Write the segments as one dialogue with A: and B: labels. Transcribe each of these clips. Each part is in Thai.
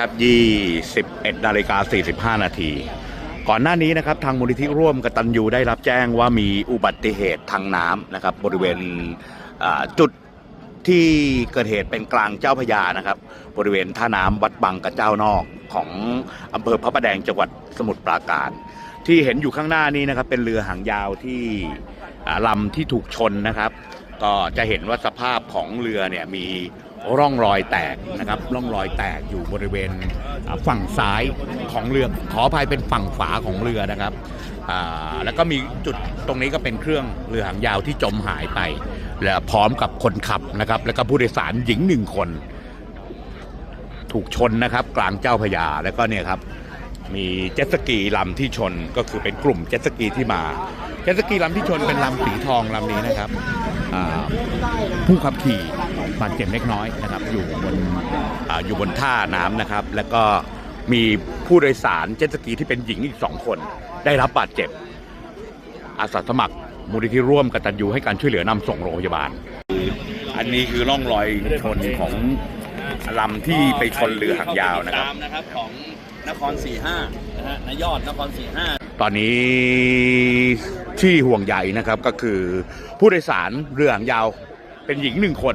A: ครับ21นาฬิกา45 นาที ก่อนหน้านี้นะครับทางมูลนิธิร่วมกตัญญูได้รับแจ้งว่ามีอุบัติเหตุทางน้ำนะครับบริเวณจุดที่เกิดเหตุเป็นกลางเจ้าพยานะครับ บริเวณท่าน้ำวัดบางกระเจ้านอกของอำเภอพระประแดงจังหวัดสมุทรปราการ ที่เห็นอยู่ข้างหน้านี้นะครับเป็นเรือหางยาวที่ลำที่ถูกชนนะครับ ก็จะเห็นว่าสภาพของเรือเนี่ยมี ร่องรอยแตกนะครับร่องรอยแตกอยู่บริเวณฝั่งซ้ายของเรือขออภัยเป็นฝั่งฝาของเรือนะครับแล้วก็มีจุดตรงนี้ก็เป็นเครื่องเรือหางยาวที่จมหายไปและพร้อมกับคนขับนะครับ แล้วก็ผู้โดยสารหญิงหนึ่งคน ถูกชนนะครับ กลางเจ้าพยาแล้วก็เนี่ยครับมีเจ็ตสกีลำที่ชนก็คือเป็นกลุ่มเจ็ตสกีที่มา เจ็ตสกีลำที่ชนเป็นลำสีทองลำนี้นะครับผู้ขับขี่ บาดเจ็บเล็กน้อยนะครับอยู่บนอาอยู่บนท่าน้ำนะครับ แล้วก็มีผู้โดยสารเจ็ตสกีที่เป็นหญิงอีกสองคน ได้รับบาดเจ็บ อาสาสมัครมูลนิธิร่วมกตัญญูให้การช่วยเหลือนำส่งโรงพยาบาล อันนี้คือร่องรอยชนของลำที่ไปชนเรือหางยาวนะครับ
B: ตามนะครับของนครสี่ห้านะฮะนายอดนครสี่ห้า
A: ตอนนี้ที่ห่วงใยนะครับก็คือผู้โดยสารเรือหางยาวเป็นหญิงหนึ่งคน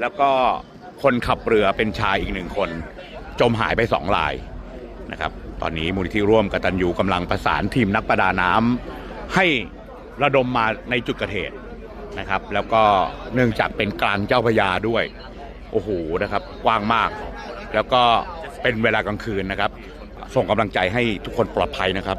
A: แล้วก็คนขับเรือเป็นชายอีกหนึ่งคน จมหายไปสองรายนะครับ ตอนนี้มูลนิธิร่วมกตัญญูกำลังประสานทีมนักประดาน้ำให้ระดมมาในจุดเกิดเหตุนะครับ แล้วก็เนื่องจากเป็นกลางเจ้าพระยาด้วย โอ้โหนะครับกว้างมาก แล้วก็เป็นเวลากลางคืนนะครับ ส่งกำลังใจให้ทุกคนปลอดภัยนะครับ